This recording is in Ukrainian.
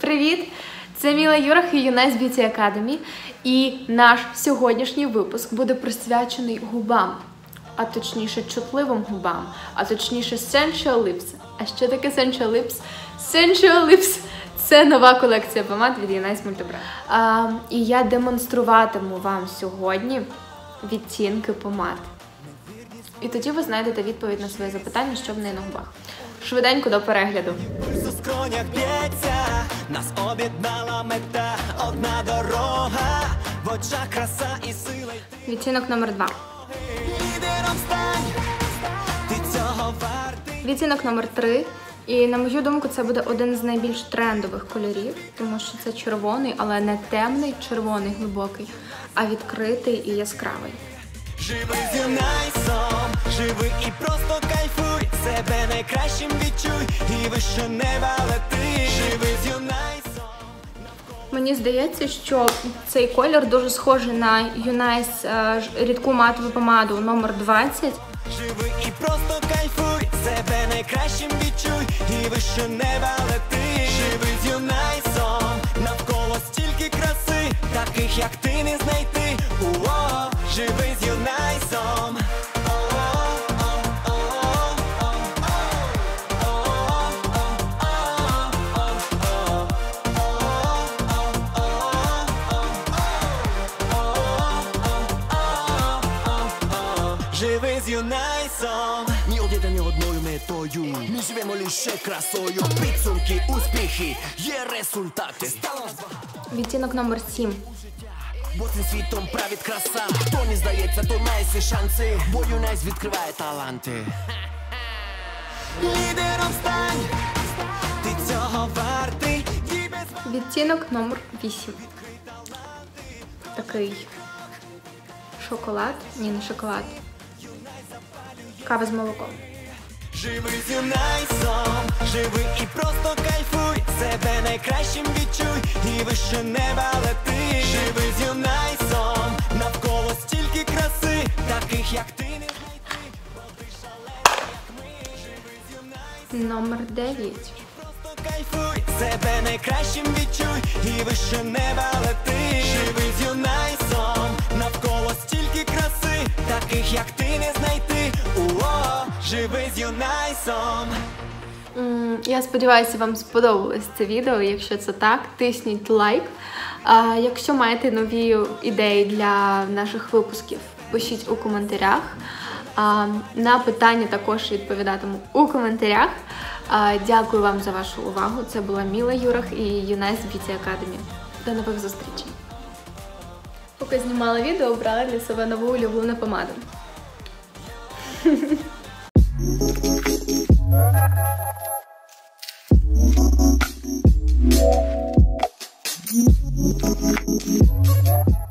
Привіт! Це Міла Юрах і Юнайс Beauty Academy. І наш сьогоднішній випуск буде присвячений губам, а точніше чутливим губам, а точніше Sensual Lips. А що таке Sensual Lips? Sensual Lips – це нова колекція помад від Юнайс. А, і я демонструватиму вам сьогодні відтінки помад. І тоді ви знайдете відповідь на своє запитання, що в неї на губах. Швиденько до перегляду. У скронях б'ється, нас об'єднала мета, одна дорога, в очах краса і сила. Відтінок номер два. Лідером стань, ти цього вартий. Відтінок номер 3 І на мою думку, це буде один з найбільш трендових кольорів, тому що це червоний, але не темний червоний глибокий, а відкритий і яскравий. Живи з юнайсом, живи і просто кайфуй, себе найкращим відчуй, і вище неба лети. Живи з юнайсом. Мені здається, що цей колір дуже схожий на Юнайс е, рідку матову помаду номер 20 Живи і просто кайфуй, себе найкращим відчуй, і вище неба лети. Живи з юнайсом, навколо стільки краси, таких як ти не знайти. Уо, живи з юнайсом. Живи з юнайсом. Метою. Ми живемо лише красою. Підсумки, успіхи, є результати. Стало Відтінок номер 7 бо цим світом править краса. Хто не здається, то має всі шанси. Бо юнайс відкриває таланти. Лідером стань, ти цього вартий. Відтінок номер 8 Такий шоколад. Ні, не шоколад. Кава з молоком. Живи з юнайсом, живи і просто кайфуй, себе найкращим відчуй, і вище неба лети. Живи з юнайсом, навколо стільки краси, таких як ти не знайти. бо ти шалений, як ми. Живи зюнайсом. Номер 9 Просто кайфуй, себе найкращим відчуй, і вище неба лети. Живи з Я сподіваюся, вам сподобалось це відео. Якщо це так, тисніть лайк. А якщо маєте нові ідеї для наших випусків, пишіть у коментарях. А, на питання також відповідатиму у коментарях. А, дякую вам за вашу увагу. Це була Міла Юрах і Юнайс Beauty Academy. До нових зустрічей. Поки знімала відео, обрала для себе нову улюблену помаду. Thank you.